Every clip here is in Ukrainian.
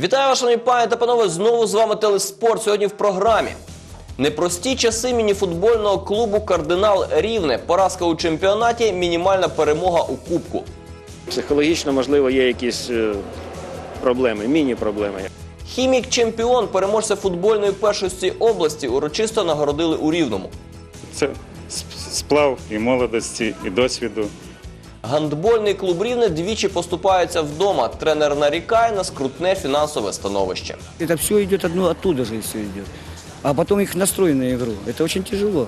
Вітаю вас, шановні пані та панове. Знову з вами Телеспорт. Сьогодні в програмі. Непрості часи мініфутбольного клубу Кардинал Рівне. Поразка у чемпіонаті, мінімальна перемога у Кубку. Психологічно, можливо, є якісь е, проблеми, міні-проблеми. Хімік чемпіон, переможця футбольної першості області, урочисто нагородили у Рівному. Це сп- сплав і молодості, і досвіду. Гандбольний клуб Рівне двічі поступається вдома. Тренер нарікає на скрутне фінансове становище. Это все идет одно оттуда же все идет. А потом их настрой на игру. Это очень тяжело.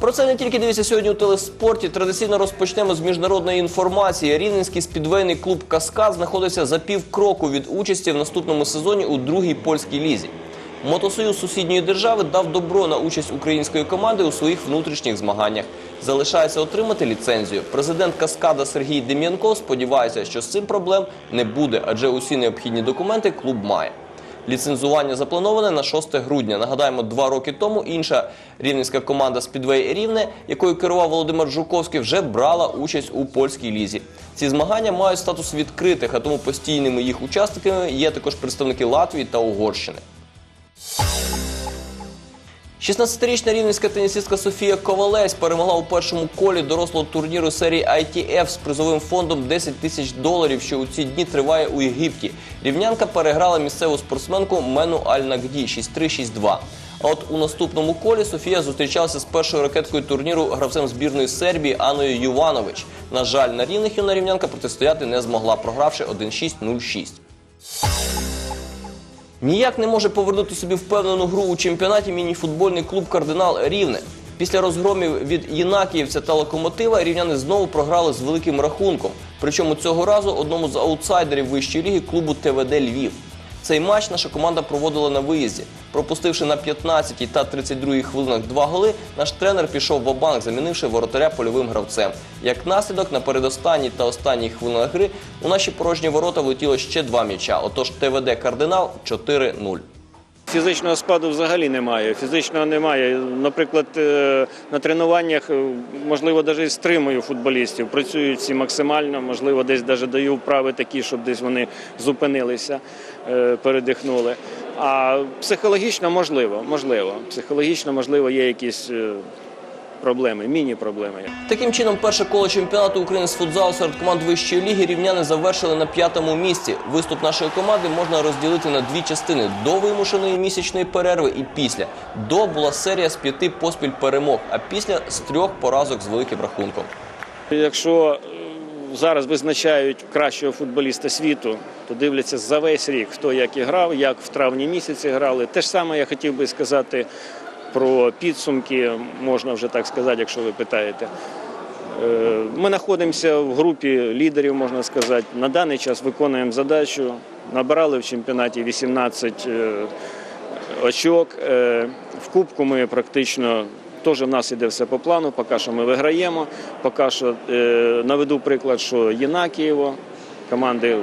Про це не тільки дивіться сьогодні у телеспорті. Традиційно розпочнемо з міжнародної інформації. Рівненський спідвейний клуб Каскад знаходиться за пів кроку від участі в наступному сезоні у другій польській лізі. Мотосоюз сусідньої держави дав добро на участь української команди у своїх внутрішніх змаганнях. Залишається отримати ліцензію. Президент Каскада Сергій Дем'янко сподівається, що з цим проблем не буде, адже усі необхідні документи клуб має. Ліцензування заплановане на 6 грудня. Нагадаємо, два роки тому інша рівненська команда Спідвей Рівне, якою керував Володимир Жуковський, вже брала участь у польській лізі. Ці змагання мають статус відкритих, а тому постійними їх учасниками є також представники Латвії та Угорщини. 16-річна рівненська тенісистка Софія Ковалець перемогла у першому колі дорослого турніру серії ITF з призовим фондом 10 тисяч доларів, що у ці дні триває у Єгипті. Рівнянка переграла місцеву спортсменку Мену Аль-Нагді 6-3-6-2. А от у наступному колі Софія зустрічалася з першою ракеткою турніру гравцем збірної Сербії Аною Юванович. На жаль, на рівних юна рівнянка протистояти не змогла, програвши 1-6-0-6. Ніяк не може повернути собі впевнену гру у чемпіонаті мініфутбольний клуб Кардинал Рівне. Після розгромів від Єнакіївця та Локомотива рівняни знову програли з великим рахунком. Причому цього разу одному з аутсайдерів вищої ліги клубу ТВД Львів. Цей матч наша команда проводила на виїзді. Пропустивши на 15-й та 32-й хвилинах два голи, наш тренер пішов в банк замінивши воротаря польовим гравцем. Як наслідок, на передостанній та останній хвилинах гри у наші порожні ворота влетіло ще два м'яча. Отож ТВД Кардинал 4-0. Фізичного складу взагалі немає. Фізичного немає. Наприклад, е, на тренуваннях, е, можливо, навіть стримую футболістів. Працюють всі максимально, можливо, десь навіть даю вправи такі, щоб десь вони зупинилися, передихнули. А психологічно можливо, можливо. Психологічно, можливо, є якісь е, проблеми, міні-проблеми. Таким чином, перше коло чемпіонату України з футзалу серед команд вищої ліги рівняни завершили на п'ятому місці. Виступ нашої команди можна розділити на дві частини: до вимушеної місячної перерви і після. До була серія з п'яти поспіль перемог, а після з трьох поразок з великим рахунком. Якщо е, зараз визначають кращого футболіста світу, то дивляться за весь рік, хто як і грав, як в травні місяці грали. Те ж саме я хотів би сказати про підсумки, можна вже так сказати, якщо ви питаєте. Е, Ми знаходимося в групі лідерів, можна сказати. На даний час виконуємо задачу. Набирали в чемпіонаті 18 е, очок. Е, В кубку ми практично теж в нас іде все по плану. Поки що ми виграємо. Поки що е, наведу приклад, що Єнакієво, команди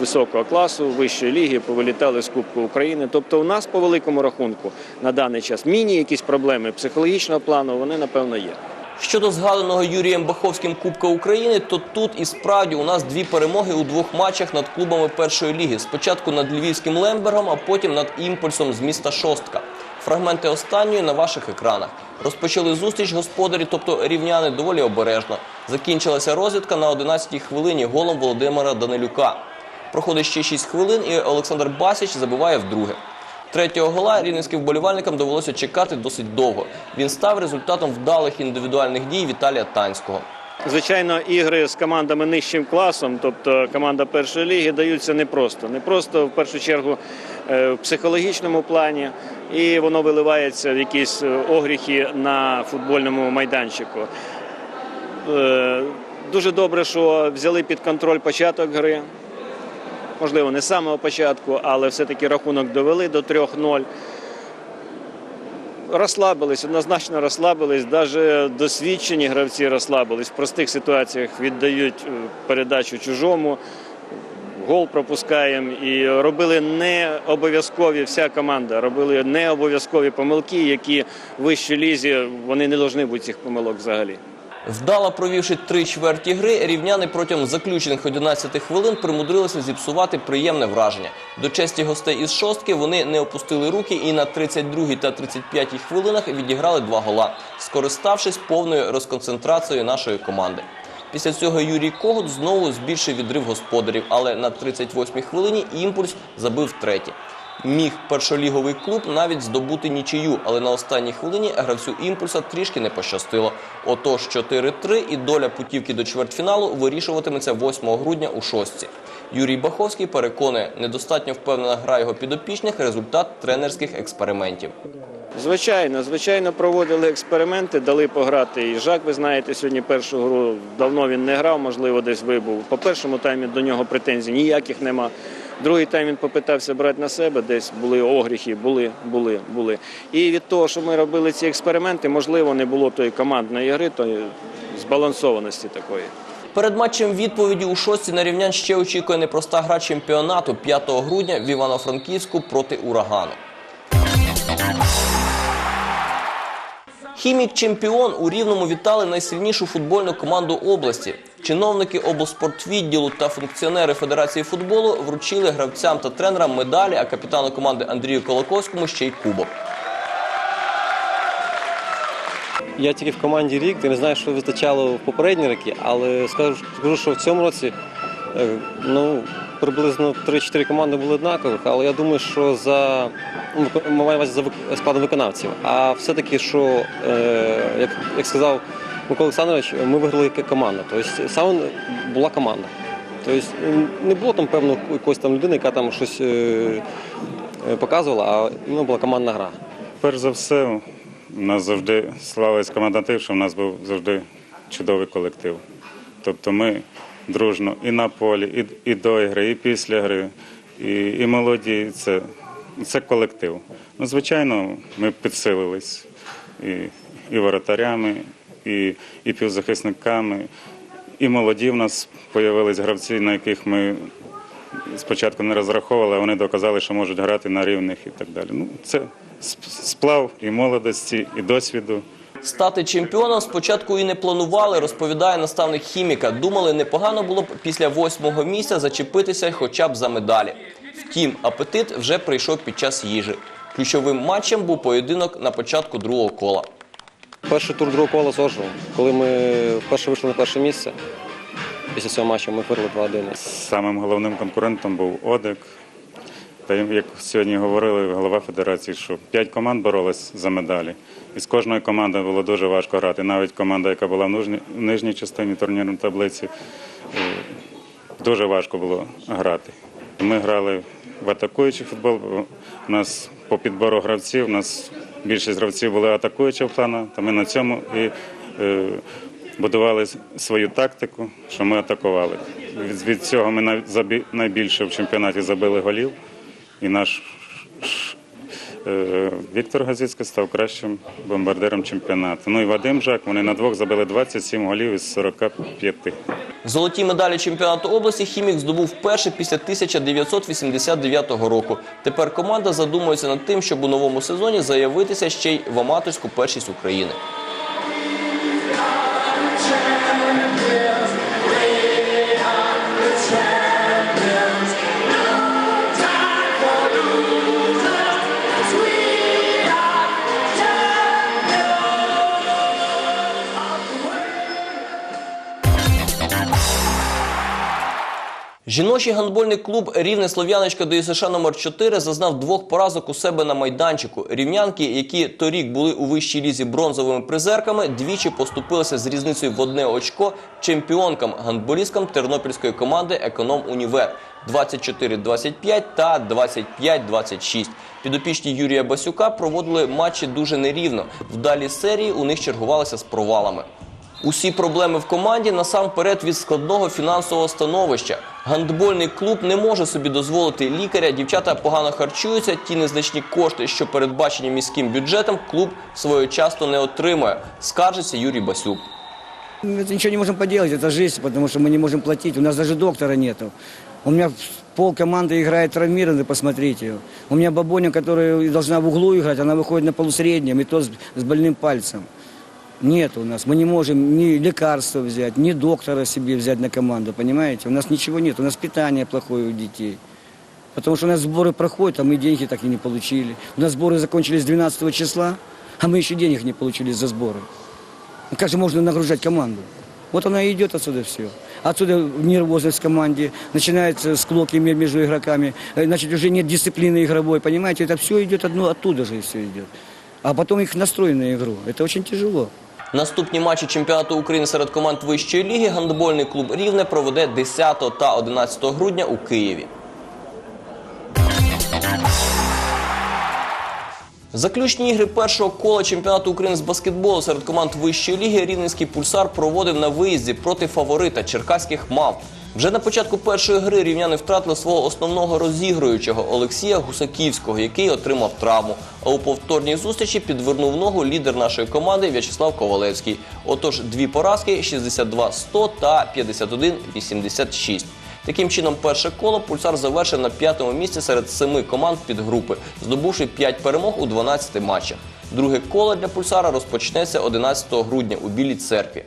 високого класу, вищої ліги, повилітали з Кубку України. Тобто, у нас по великому рахунку на даний час міні якісь проблеми психологічного плану, вони напевно є. Щодо згаданого Юрієм Баховським Кубка України, то тут і справді у нас дві перемоги у двох матчах над клубами першої ліги. Спочатку над львівським Лембергом, а потім над імпульсом з міста Шостка. Фрагменти останньої на ваших екранах. Розпочали зустріч господарі, тобто рівняни, доволі обережно. Закінчилася розвідка на 11-й хвилині голом Володимира Данилюка. Проходить ще 6 хвилин, і Олександр Басіч забиває вдруге. Третього гола рівненським вболівальникам довелося чекати досить довго. Він став результатом вдалих індивідуальних дій Віталія Танського. Звичайно, ігри з командами нижчим класом, тобто команда першої ліги, даються непросто. Непросто в першу чергу е, в психологічному плані, і воно виливається в якісь е, огріхи на футбольному майданчику. Е, Дуже добре, що взяли під контроль початок гри. Можливо, не з самого початку, але все-таки рахунок довели до 3-0 розслабились, однозначно розслабились. Навіть досвідчені гравці розслабились. В простих ситуаціях віддають е, передачу чужому. Гол пропускаємо і робили не обов'язкові вся команда. Робили не обов'язкові помилки, які в вищій лізі вони не повинні бути цих помилок взагалі. Вдало провівши три чверті гри, рівняни протягом заключених 11 хвилин примудрилися зіпсувати приємне враження. До честі гостей із шостки вони не опустили руки і на 32 та 35 хвилинах відіграли два гола, скориставшись повною розконцентрацією нашої команди. Після цього Юрій Когут знову збільшив відрив господарів, але на 38-й хвилині імпульс забив третє. Міг першоліговий клуб навіть здобути нічию, але на останній хвилині гравцю імпульса трішки не пощастило. Отож 4-3 і доля путівки до чвертьфіналу вирішуватиметься 8 грудня у шостці. Юрій Баховський переконує, недостатньо впевнена гра його підопічних результат тренерських експериментів. Звичайно, звичайно, проводили експерименти, дали пограти. І Жак, ви знаєте, сьогодні першу гру давно він не грав, можливо, десь вибув. По першому таймі до нього претензій ніяких нема. Другий тайм він попитався брати на себе, десь були огріхи, були, були, були. І від того, що ми робили ці експерименти, можливо, не було тої командної гри, тої збалансованості такої. Перед матчем відповіді у шості на рівнян ще очікує непроста гра чемпіонату 5 грудня в Івано-Франківську проти урагану. Хімік чемпіон у рівному вітали найсильнішу футбольну команду області. Чиновники облспортвідділу та функціонери Федерації футболу вручили гравцям та тренерам медалі, а капітану команди Андрію Колоковському ще й кубок. Я тільки в команді рік, ти не знаю, що вистачало в попередні роки, але скажу, скажу що в цьому році е, ну, приблизно 3-4 команди були однакових, але я думаю, що за ну, маю за складом виконавців. А все-таки, що, е, як, як сказав Микола Олександрович, ми виграли як команда. Тобто саме була команда. Тобто не було там певно якоїсь там людини, яка там щось е, е, показувала, а іменно була командна гра. Перш за все, у нас завжди славилась команда тим, що в нас був завжди чудовий колектив. Тобто ми дружно і на полі, і, і до ігри, і після гри, і, і молоді. Це, це колектив. Ну, звичайно, ми підсилились і, і воротарями, і, і півзахисниками, і молоді в нас з'явились гравці, на яких ми спочатку не розраховували, а вони доказали, що можуть грати на рівних і так далі. Ну, це сплав і молодості, і досвіду. Стати чемпіоном спочатку і не планували, розповідає наставник хіміка. Думали, непогано було б після восьмого місця зачепитися хоча б за медалі. Втім, апетит вже прийшов під час їжі. Ключовим матчем був поєдинок на початку другого кола. Перший тур другого кола з Оржевом, коли ми вперше вийшли на перше місце. Після цього матчу ми виграли 2-1. Самим головним конкурентом був Одек. Та як сьогодні говорили голова федерації, що п'ять команд боролись за медалі. І з кожної команди було дуже важко грати. Навіть команда, яка була в нижній, в частині турнірної таблиці, е, дуже важко було грати. Ми грали в атакуючий футбол. У нас по підбору гравців, у нас більшість гравців були атакуючого плану, то ми на цьому і е, будували свою тактику, що ми атакували. Від цього ми найбільше в чемпіонаті забили голів, і наш е, Віктор Газицький став кращим бомбардиром чемпіонату. Ну і Вадим Жак, вони на двох забили 27 голів із 45. Золоті медалі чемпіонату області хімік здобув вперше після 1989 року. Тепер команда задумується над тим, щоб у новому сезоні заявитися ще й в аматорську першість України. Жіночий гандбольний клуб Рівне Слов'яночка ДЮСШ номер 4 зазнав двох поразок у себе на майданчику. Рівнянки, які торік були у вищій лізі бронзовими призерками, двічі поступилися з різницею в одне очко чемпіонкам гандболісткам тернопільської команди Економ Універ 24-25 та 25-26. Підопічні Юрія Басюка проводили матчі дуже нерівно. Вдалі серії у них чергувалися з провалами. Усі проблеми в команді насамперед від складного фінансового становища. Гандбольний клуб не може собі дозволити лікаря. Дівчата погано харчуються. Ті незначні кошти, що передбачені міським бюджетом, клуб своєчасно не отримує. Скаржиться Юрій Басюк. Мы это ничего не можем поделать, это жизнь, потому что мы не можем платить. У нас даже доктора нету. У меня пол команды играет травмированный, посмотрите. У меня бабоня, которая должна в углу играть, она выходит на полусреднем, и то с, с больным пальцем. Нет у нас. Мы не можем ни лекарства взять, ни доктора себе взять на команду, понимаете? У нас ничего нет. У нас питание плохое у детей. Потому что у нас сборы проходят, а мы деньги так и не получили. У нас сборы закончились 12 числа, а мы еще денег не получили за сборы. Ну, Как же можно нагружать команду? Вот она и идет отсюда все. Отсюда нервозность в команде, начинается склоки ме- между игроками, э, значит, уже нет дисциплины игровой, понимаете? Это все идет одно, оттуда же все идет. А потом их настрой на игру. Это очень тяжело. Наступні матчі чемпіонату України серед команд вищої ліги гандбольний клуб Рівне проведе 10 та 11 грудня у Києві. Заключні ігри першого кола чемпіонату України з баскетболу серед команд вищої ліги Рівненський пульсар проводив на виїзді проти фаворита черкаських мав. Вже на початку першої гри рівняни втратили свого основного розігруючого Олексія Гусаківського, який отримав травму. А у повторній зустрічі підвернув ногу лідер нашої команди В'ячеслав Ковалевський. Отож, дві поразки 62-100 та 51-86. Таким чином, перше коло пульсар завершив на п'ятому місці серед семи команд підгрупи, здобувши 5 перемог у 12 матчах. Друге коло для пульсара розпочнеться 11 грудня у Білій церкві.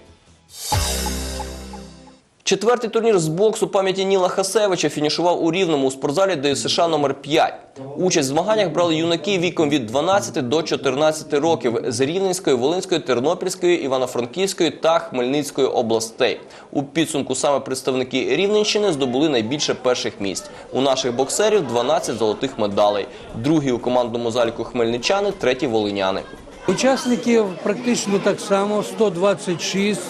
Четвертий турнір з боксу пам'яті Ніла Хасевича фінішував у Рівному у спортзалі ДЮСШ номер 5 Участь в змаганнях брали юнаки віком від 12 до 14 років з Рівненської, Волинської, Тернопільської, Івано-Франківської та Хмельницької областей. У підсумку саме представники Рівненщини здобули найбільше перших місць. У наших боксерів 12 золотих медалей. Другі у командному заліку хмельничани, треті волиняни. Учасників практично так само 126.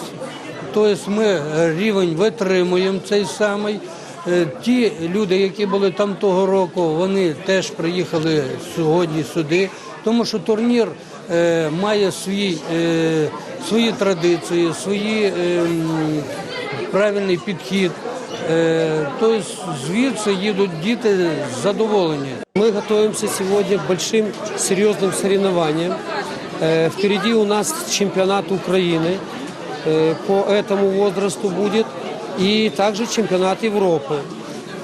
Тобто ми е, рівень витримуємо цей самий. Е, Ті люди, які були там того року, вони теж приїхали сьогодні сюди, тому що турнір е, має свій, е, свої традиції, свої е, м, правильний підхід. Е, Тобто звідси їдуть діти задоволені. Мы готовимся сегодня к большим серьезным соревнованиям. Э, Впереди у нас чемпионат Украины э, по этому возрасту будет и также чемпионат Европы.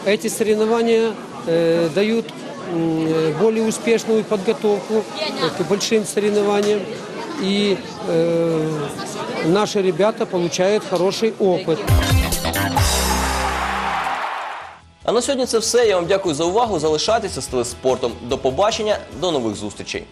Эти соревнования э, дают м, э, более успешную подготовку э, к большим соревнованиям. И э, наши ребята получают хороший опыт. А на сьогодні це все. Я вам дякую за увагу. Залишайтеся з телеспортом. До побачення, до нових зустрічей.